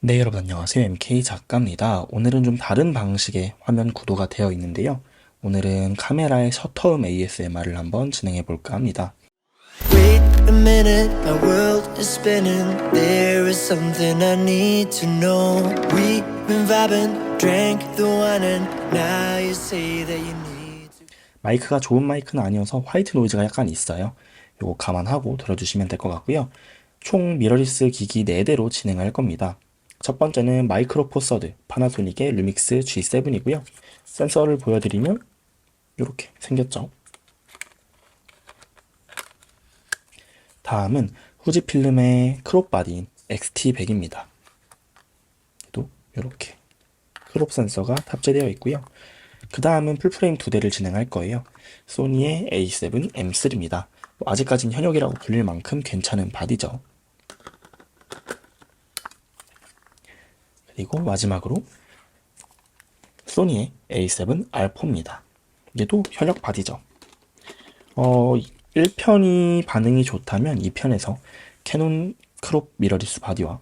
네, 여러분 안녕하세요. MK 작가입니다. 오늘은 좀 다른 방식의 화면 구도가 되어 있는데요. 오늘은 카메라의 셔터음 ASMR을 한번 진행해 볼까 합니다. Wait a minute, my world is spinning. There is something I need to know. We've been vibing, drank the wine, and now you say that you need to. 마이크가 좋은 마이크는 아니어서 화이트 노이즈가 약간 있어요. 요거 감안하고 들어주시면 될 것 같고요. 총 미러리스 기기 4대로 진행할 겁니다. 첫 번째는 마이크로 포서드 파나소닉의 루믹스 G7이고요. 센서를 보여드리면 이렇게 생겼죠. 다음은 후지필름의 크롭 바디인 XT100입니다. 또 이렇게 크롭 센서가 탑재되어 있고요. 그 다음은 풀프레임 두 대를 진행할 거예요. 소니의 A7 M3입니다. 뭐 아직까진 현역이라고 불릴 만큼 괜찮은 바디죠. 그리고 마지막으로 소니의 A7 R4입니다. 얘도 현역 바디죠. 어, 1편이 반응이 좋다면 2편에서 캐논 크롭 미러리스 바디와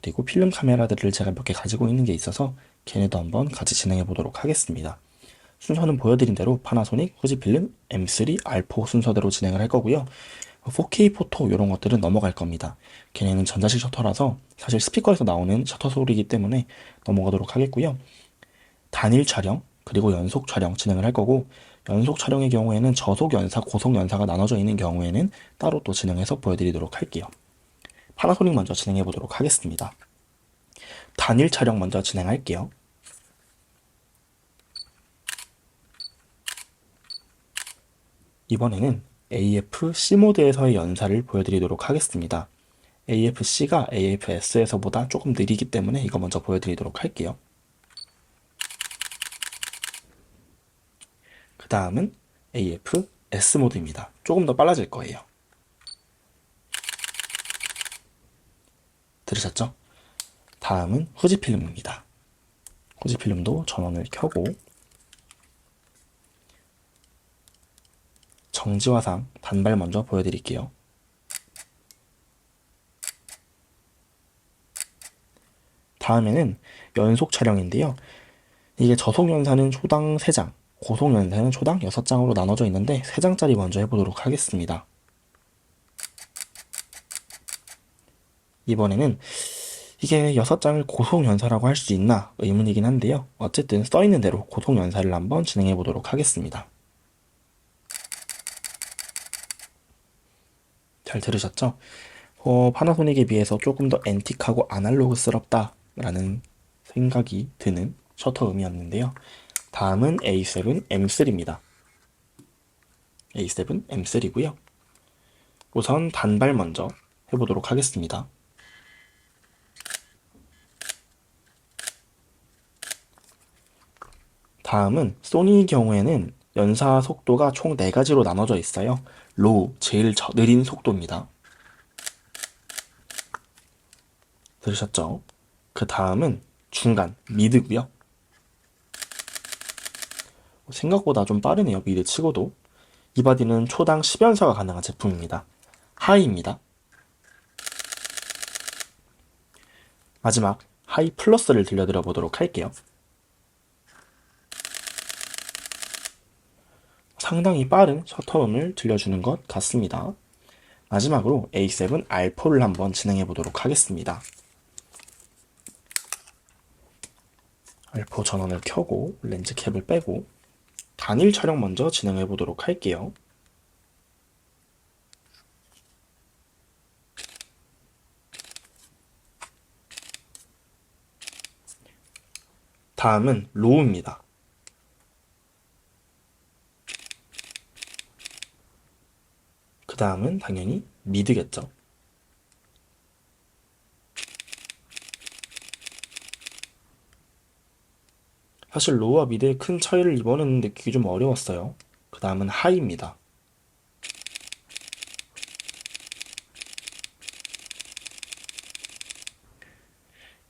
그리고 필름 카메라들을 제가 몇 개 가지고 있는 게 있어서 걔네도 한번 같이 진행해 보도록 하겠습니다. 순서는 보여드린 대로 파나소닉, 후지필름, M3, R4 순서대로 진행을 할 거고요. 4K 포토 이런 것들은 넘어갈 겁니다. 걔네는 전자식 셔터라서 사실 스피커에서 나오는 셔터 소리이기 때문에 넘어가도록 하겠고요. 단일 촬영 그리고 연속 촬영 진행을 할 거고 연속 촬영의 경우에는 저속 연사, 고속 연사가 나눠져 있는 경우에는 따로 또 진행해서 보여드리도록 할게요. 파나소닉 먼저 진행해 보도록 하겠습니다. 단일 촬영 먼저 진행할게요. 이번에는 AF-C 모드에서의 연사를 보여드리도록 하겠습니다. AF-C가 AF-S에서보다 조금 느리기 때문에 이거 먼저 보여드리도록 할게요. 그 다음은 AF-S 모드입니다. 조금 더 빨라질 거예요. 들으셨죠? 다음은 후지필름입니다. 후지필름도 전원을 켜고 정지화상 단발 먼저 보여드릴게요. 다음에는 연속 촬영인데요. 이게 저속 연사는 초당 3장, 고속 연사는 초당 6장으로 나눠져 있는데 3장짜리 먼저 해보도록 하겠습니다. 이번에는 이게 6장을 고속 연사라고 할 수 있나 의문이긴 한데요. 어쨌든 써있는 대로 고속 연사를 한번 진행해 보도록 하겠습니다. 잘 들으셨죠? 어, 파나소닉에 비해서 조금 더 앤틱하고 아날로그스럽다라는 생각이 드는 셔터음이었는데요. 다음은 A7 M3입니다. A7 M3고요. 우선 단발 먼저 해보도록 하겠습니다. 다음은 소니 경우에는 연사 속도가 총 4가지로 나눠져 있어요. 로우, 제일 저- 느린 속도입니다. 들으셨죠? 그 다음은 중간, 미드고요. 생각보다 좀 빠르네요, 미드 치고도. 이 바디는 초당 10연사가 가능한 제품입니다. 하이입니다. 마지막, 하이 플러스를 들려드려 보도록 할게요. 상당히 빠른 셔터음을 들려주는 것 같습니다. 마지막으로 A7 R4를 한번 진행해 보도록 하겠습니다. R4 전원을 켜고 렌즈 캡을 빼고 단일 촬영 먼저 진행해 보도록 할게요. 다음은 로우입니다. 그 다음은 당연히 미드겠죠. 사실 로우와 미드의 큰 차이를 이번에는 느끼기 좀 어려웠어요. 그 다음은 하이입니다.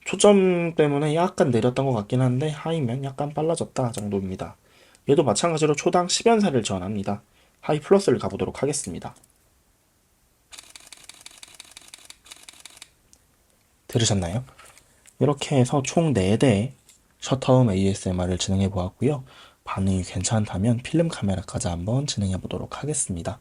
초점 때문에 약간 내렸던 것 같긴 한데 하이면 약간 빨라졌다 정도입니다. 얘도 마찬가지로 초당 10연사를 지원합니다. 하이 플러스를 가보도록 하겠습니다. 들으셨나요? 이렇게 해서 총 4대의 셔터음 ASMR을 진행해 보았고요. 반응이 괜찮다면 필름 카메라까지 한번 진행해 보도록 하겠습니다.